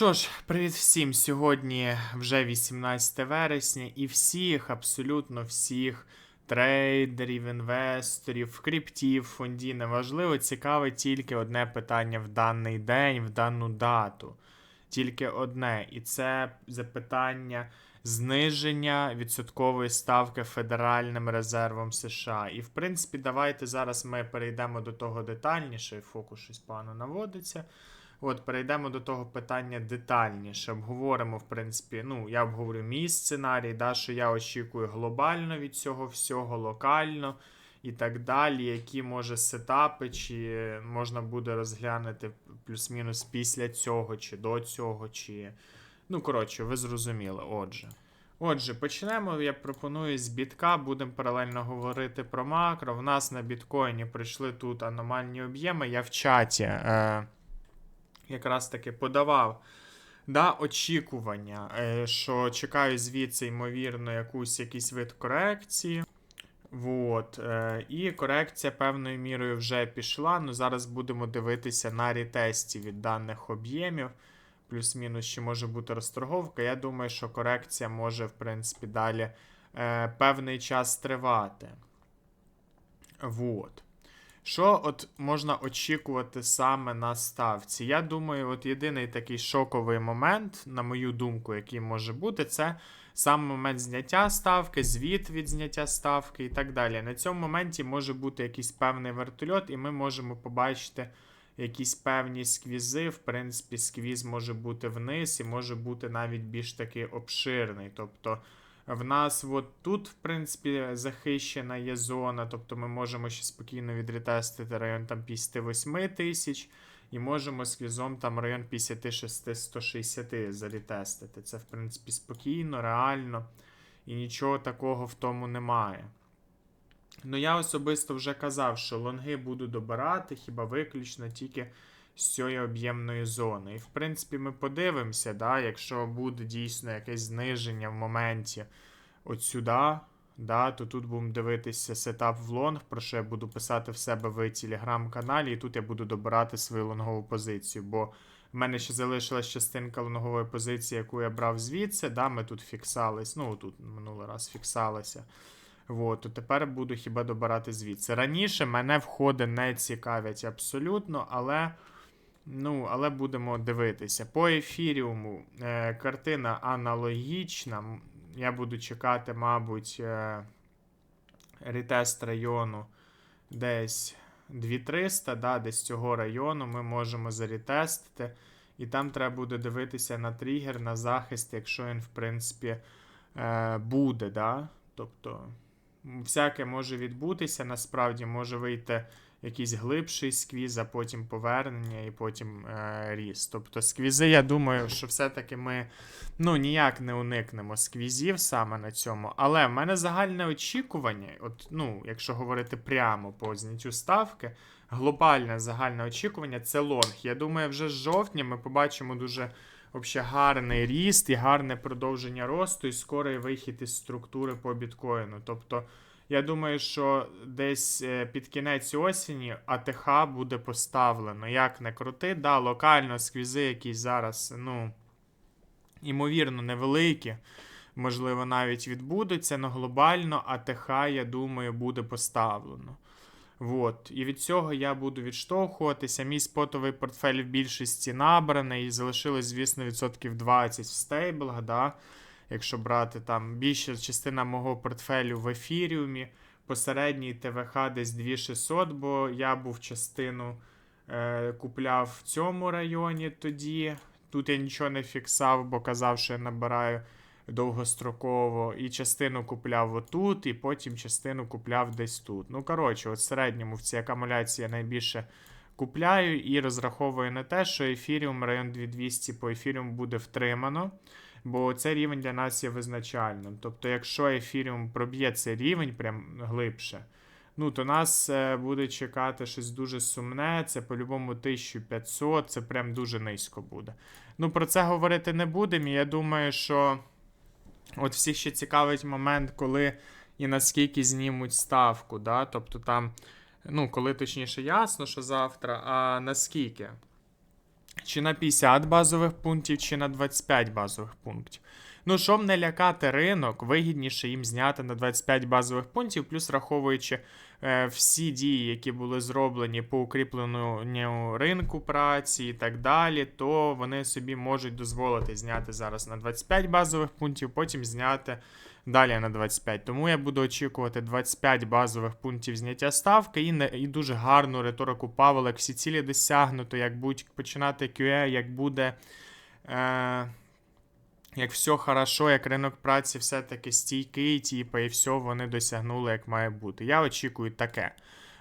Що ж, привіт всім. Сьогодні вже 18 вересня, і всіх, абсолютно всіх трейдерів, інвесторів, криптів, фондів, неважливо, цікавить тільки одне питання в даний день, в дану дату. Тільки одне, і це запитання зниження відсоткової ставки Федеральним резервом США. І в принципі, давайте зараз ми перейдемо до того детальніше. Фокус щось погано наводиться. От, перейдемо до того питання детальніше. Обговоримо, в принципі, ну, я обговорю мій сценарій, да, що я очікую глобально від цього всього, локально і так далі, які може сетапи, чи можна буде розглянути плюс-мінус після цього, чи до цього, чи. Ну, коротше, ви зрозуміли. Отже. Отже, почнемо. Я пропоную з бітка, будемо паралельно говорити про макро. В нас на біткоїні прийшли тут аномальні об'єми. Я в чаті. Е- якраз таки подавав да, очікування, е, що чекаю звідси, ймовірно, якусь якийсь вид корекції. Вот. е, І корекція певною мірою вже пішла. Ну, Зараз будемо дивитися на рітесті від даних об'ємів. Плюс-мінус ще може бути розторговка. Я думаю, що корекція може, в принципі, далі е, певний час тривати. Вот. Що от можна очікувати саме на ставці? Я думаю, от єдиний такий шоковий момент, на мою думку, який може бути, це сам момент зняття ставки, звіт від зняття ставки і так далі. На цьому моменті може бути якийсь певний вертольот, і ми можемо побачити якісь певні сквізи. В принципі, сквіз може бути вниз і може бути навіть більш таки обширний. Тобто. В нас от тут, в принципі, захищена є зона, тобто ми можемо ще спокійно відретестити район там 58 тисяч, і можемо з квізом там район 56-160 зарітестити. Це, в принципі, спокійно, реально, і нічого такого в тому немає. Ну, я особисто вже казав, що лонги буду добирати, хіба виключно тільки з цієї об'ємної зони. І, в принципі, ми подивимося, да, якщо буде дійсно якесь зниження в моменті от сюди, да, то тут будемо дивитися сетап в лонг, про що я буду писати в себе в телеграм-каналі, і тут я буду добирати свою лонгову позицію. Бо в мене ще залишилась частинка лонгової позиції, яку я брав звідси. Да, Ми тут фіксались. Ну, тут минулий раз фіксалися. Вот, то тепер буду хіба добирати звідси. Раніше мене входи не цікавлять абсолютно, але. Ну, але будемо дивитися. По ефіріуму е, картина аналогічна. Я буду чекати, мабуть, е, ретест району десь 2300, да, десь цього району ми можемо зарітестити. І там треба буде дивитися на тригер, на захист, якщо він, в принципі, е, буде. да. Тобто, всяке може відбутися, насправді може вийти якийсь глибший сквіз, а потім повернення і потім е, ріст. Тобто сквізи, я думаю, що все-таки ми ну, ніяк не уникнемо сквізів саме на цьому. Але в мене загальне очікування, от, ну, якщо говорити прямо по зняттю ставки, глобальне загальне очікування це лонг. Я думаю, вже з жовтня ми побачимо дуже. Взагалі гарний ріст і гарне продовження росту, і скорий вихід із структури по біткоїну. Тобто я думаю, що десь е, під кінець осені АТХ буде поставлено. Як не крути, да, локально сквізи якісь зараз, ну, імовірно, невеликі. Можливо, навіть відбудуться, але глобально АТХ, я думаю, буде поставлено. Вот. І від цього я буду відштовхуватися. Мій спотовий портфель в більшості набраний. І залишилось, звісно, відсотків 20 в стейблах. Да? Якщо брати там більша частина мого портфелю в ефіріумі, посередній ТВХ десь 2600, бо я був частину е, купляв в цьому районі тоді. Тут я нічого не фіксав, бо казав, що я набираю довгостроково. І частину купляв отут, і потім частину купляв десь тут. Ну, коротше, от середньому в цій акумуляції я найбільше купляю і розраховую на те, що ефіріум район 2200 по ефіріуму буде втримано бо цей рівень для нас є визначальним. Тобто, якщо ефіріум проб'є цей рівень прям глибше, ну, то нас е, буде чекати щось дуже сумне. Це по-любому 1500, це прям дуже низько буде. Ну, про це говорити не будемо. Я думаю, що от всіх ще цікавить момент, коли і наскільки знімуть ставку. да? Тобто там, ну, коли точніше ясно, що завтра, а наскільки. Чи на 50 базових пунктів, чи на 25 базових пунктів. Ну, щоб не лякати ринок, вигідніше їм зняти на 25 базових пунктів, плюс враховуючи е, всі дії, які були зроблені по укріпленню ринку праці і так далі, то вони собі можуть дозволити зняти зараз на 25 базових пунктів, потім зняти далі на 25. Тому я буду очікувати 25 базових пунктів зняття ставки і, і дуже гарну риторику Павла, як всі цілі досягнуто, як будуть починати QE, як буде. Е, як все хорошо, як ринок праці все-таки стійкий, типу, і все вони досягнули, як має бути. Я очікую таке.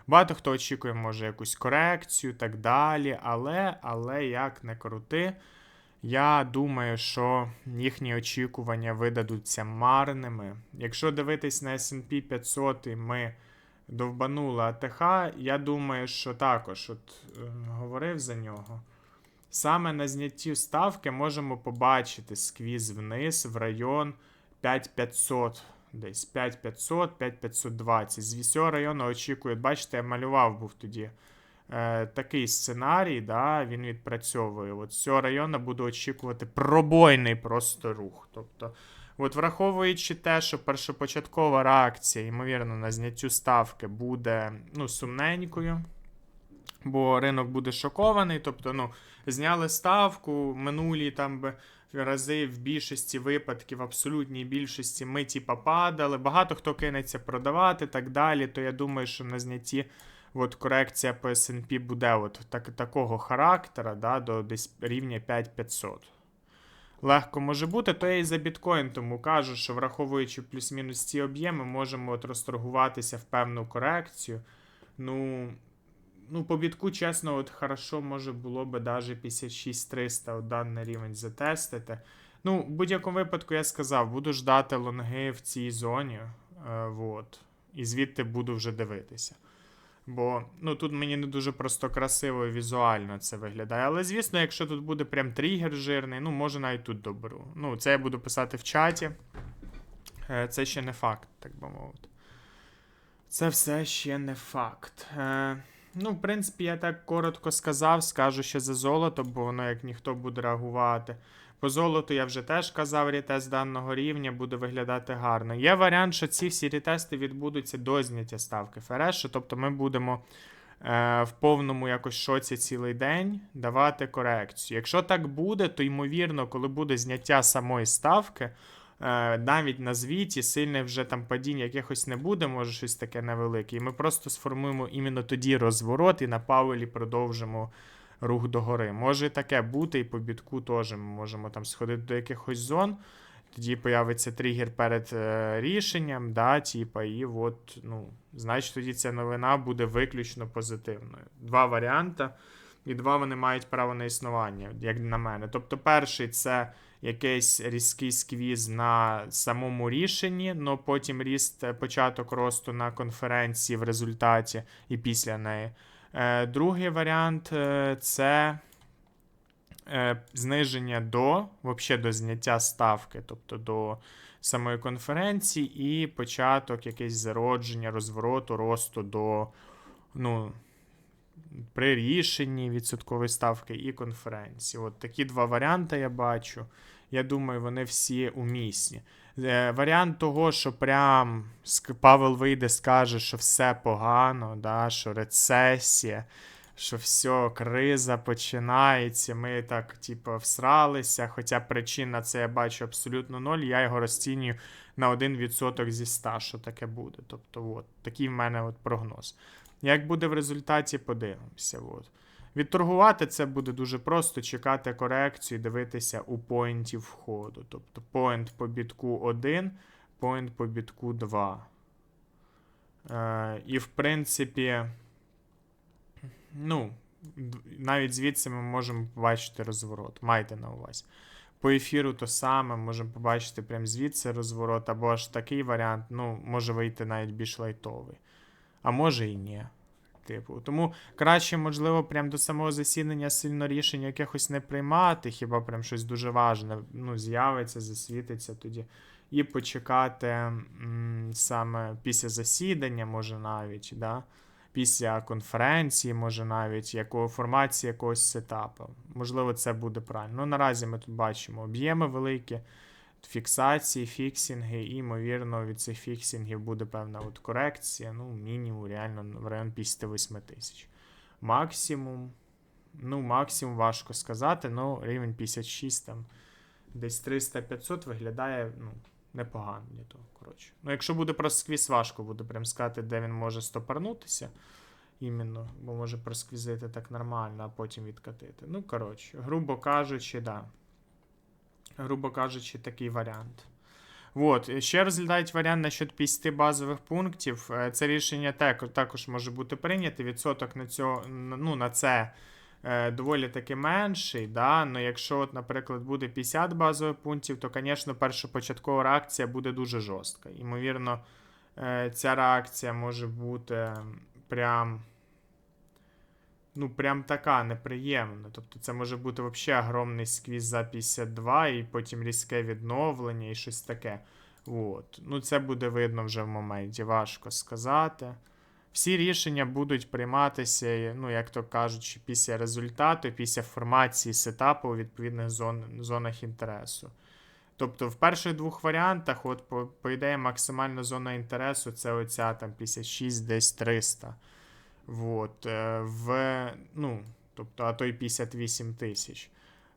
Багато хто очікує, може, якусь корекцію, так далі. Але, але як не крути, я думаю, що їхні очікування видадуться марними. Якщо дивитись на SP 500, і ми довбанули АТХ, я думаю, що також от, е, говорив за нього. Саме на знятті ставки можемо побачити сквіз вниз в район 5500. Десь 5500, 5520. З цього району очікують, бачите, я малював був тоді е, такий сценарій, да, він відпрацьовує. От з цього району буду очікувати пробойний просто рух. Тобто, от враховуючи те, що першопочаткова реакція, ймовірно, на зняттю ставки буде ну, сумненькою, бо ринок буде шокований. Тобто, ну, зняли ставку минулі там рази в більшості випадків, в абсолютній більшості ми типа падали. Багато хто кинеться продавати так далі. То я думаю, що на знятті от корекція по S&P буде от так, такого характера, да, до десь рівня 5500. Легко може бути, то я і за біткоін, тому кажу, що враховуючи плюс-мінус ці об'єми, можемо от розторгуватися в певну корекцію. Ну, ну, по бітку, чесно, от хорошо може було би даже 56300 от даний рівень затестити. Ну, в будь-якому випадку я сказав, буду ждати лонги в цій зоні. Е, вот, і звідти буду вже дивитися. Бо ну, тут мені не дуже просто красиво і візуально це виглядає. Але, звісно, якщо тут буде прям тригер жирний, ну, може навіть тут доберу. Ну, це я буду писати в чаті. Е, Це ще не факт, так би мовити. Це все ще не факт. Е, Ну, в принципі, я так коротко сказав, скажу ще за золото, бо воно як ніхто буде реагувати. По золоту я вже теж казав, рітест даного рівня буде виглядати гарно. Є варіант, що ці всі рітести відбудуться до зняття ставки Ферешу, тобто ми будемо е, в повному якось шоці цілий день давати корекцію. Якщо так буде, то ймовірно, коли буде зняття самої ставки, е, навіть на звіті сильне вже там падіння якихось не буде, може щось таке невелике. І ми просто сформуємо іменно тоді розворот і на павелі продовжимо рух догори. Може таке бути, і по бітку теж ми можемо там сходити до якихось зон. Тоді появиться тригер перед е, рішенням, да, типа, і от, ну, значить, тоді ця новина буде виключно позитивною. Два варіанти, і два вони мають право на існування, як на мене. Тобто, перший це якийсь різкий сквіз на самому рішенні, але потім ріст, е, початок росту на конференції в результаті і після неї. Е, Другий варіант е, це е, зниження до, взагалі до зняття ставки, тобто до самої конференції, і початок якесь зародження, розвороту, росту до ну, при рішенні відсоткової ставки і конференції. От такі два варіанти я бачу. Я думаю, вони всі умісні. Е, варіант того, що прям Павел вийде, скаже, що все погано, да, що рецесія, що все, криза починається. Ми так, типу, всралися. Хоча причин на це я бачу абсолютно ноль. Я його розцінюю на 1% зі 100, що таке буде. Тобто, от, такий в мене от прогноз. Як буде в результаті, подивимося. От. Відторгувати це буде дуже просто чекати корекцію, дивитися у поінтів входу. Тобто поінт по бітку 1, поінт по бітку 2. Е, і в принципі, ну, навіть звідси ми можемо побачити розворот. Майте на увазі. По ефіру то саме, можемо побачити прямо звідси розворот, або ж такий варіант, ну, може вийти навіть більш лайтовий. А може і ні. Типу, тому краще, можливо, прям до самого засідання сильно рішень якихось не приймати, хіба прям щось дуже важне ну, з'явиться, засвітиться тоді. І почекати м, саме після засідання, може навіть, да? після конференції, може навіть якого формації якогось сетапу. Можливо, це буде правильно. Ну, наразі ми тут бачимо об'єми великі, фіксації, фіксінги, і, ймовірно, від цих фіксінгів буде певна от корекція. Ну, мінімум, реально в район 58 тисяч. Максимум. Ну, максимум важко сказати, ну, рівень 56 там. Десь 300-500 виглядає ну, непогано для того. Коротше. Ну, якщо буде просквіз, важко буде прям сказати, де він може стопорнутися. Іменно, бо може просквізити так нормально, а потім відкатити. Ну, коротше, грубо кажучи, да. Грубо кажучи, такий варіант. От, ще розглядають варіант насчет 50 базових пунктів. Е, Це рішення також може бути прийнято. Відсоток на, цього, ну, на це е, доволі таки менший. Да? Но якщо, от, наприклад, буде 50 базових пунктів, то, звісно, першопочаткова реакція буде дуже жорстка. Ймовірно, е, ця реакція може бути прям. Ну, прям така неприємна. Тобто це може бути взагалі огромний сквіз за 52, і потім різке відновлення і щось таке. От. Ну, це буде видно вже в моменті, важко сказати. Всі рішення будуть прийматися, ну, як то кажучи, після результату, після формації сетапу у відповідних зон, зонах інтересу. Тобто, в перших двох варіантах, от, по, по ідеї, максимальна зона інтересу це оця там 56, десь 300. Вот. е, В, ну, тобто, а то й 58 тисяч.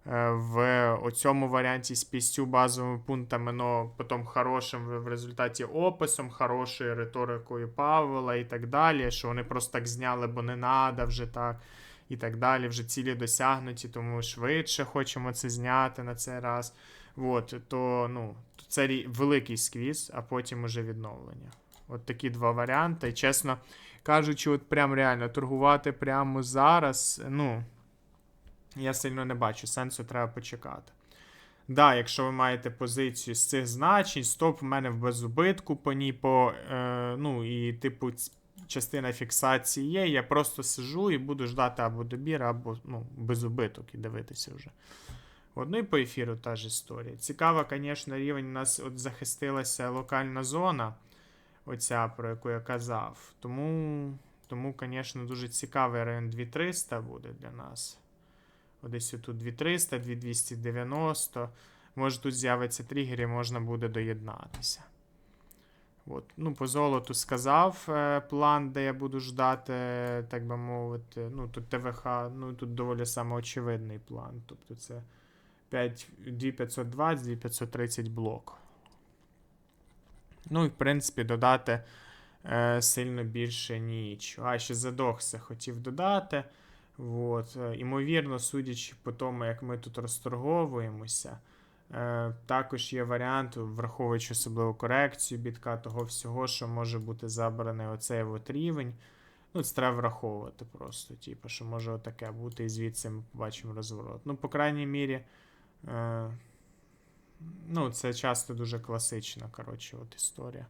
Е, В оцьому варіанті з 5 базовими пунктами, но потім хорошим в результаті описом, хорошою риторикою Павла і так далі, що вони просто так зняли, бо не надо вже так. І так далі, вже цілі досягнуті, тому швидше хочемо це зняти на цей раз. От, то, ну, це великий сквіз, а потім уже відновлення. От такі два варіанти. Чесно кажучи, от прям реально торгувати прямо зараз, ну, я сильно не бачу. Сенсу треба почекати. Да, якщо ви маєте позицію з цих значень, стоп в мене в безубитку по ній, по, е, ну, і, типу, частина фіксації є. Я просто сижу і буду ждати або добір, або ну, без убиток і дивитися вже. От, ну і по ефіру та ж історія. Цікаво, звісно, рівень у нас от захистилася локальна зона, оця, про яку я казав. Тому, тому звісно, дуже цікавий район 2300 буде для нас. От Десь тут 2300, 2290. Може тут з'явиться тригер і можна буде доєднатися. От. Ну, по золоту сказав е, план, де я буду ждати, так би мовити. Ну, тут ТВХ, ну тут доволі самоочевидний план. Тобто це 5, 2520, 2530 блок. Ну і в принципі додати е, сильно більше нічого. А, ще задохся хотів додати. От, е, імовірно, судячи по тому, як ми тут розторговуємося, е, також є варіант, враховуючи особливу корекцію бітка, того всього, що може бути забраний оцей от рівень. Ну, це треба враховувати просто, типу, що може отаке бути, і звідси ми побачимо розворот. Ну, по крайній мірі, е, ну, це часто дуже класична, коротше, от історія.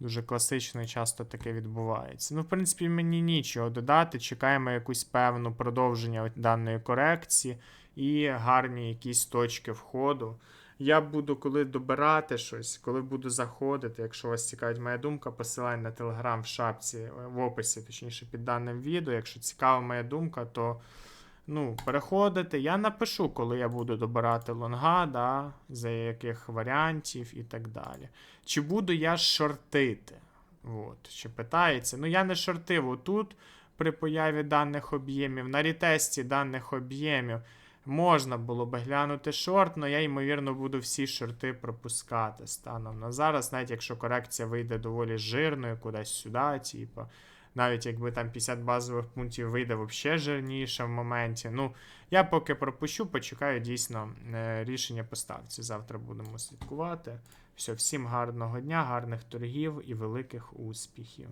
Дуже класично і часто таке відбувається. Ну, в принципі, мені нічого додати. Чекаємо якусь певну продовження даної корекції і гарні якісь точки входу. Я буду, коли добирати щось, коли буду заходити, якщо вас цікавить моя думка, посилання на телеграм в шапці, е, в описі, точніше, під даним відео. Якщо цікава моя думка, то ну, переходите. Я напишу, коли я буду добирати лонга, да, за яких варіантів і так далі. Чи буду я шортити? От, чи питається. Ну, я не шортив отут при появі даних об'ємів. На рітесті даних об'ємів можна було би глянути шорт, але я, ймовірно, буду всі шорти пропускати станом на зараз, навіть якщо корекція вийде доволі жирною, кудись сюди, типу. Навіть якби там 50 базових пунктів вийде взагалі жирніше в моменті. Ну, я поки пропущу, почекаю дійсно е, рішення по ставці. Завтра будемо слідкувати. Все, всім гарного дня, гарних торгів і великих успіхів.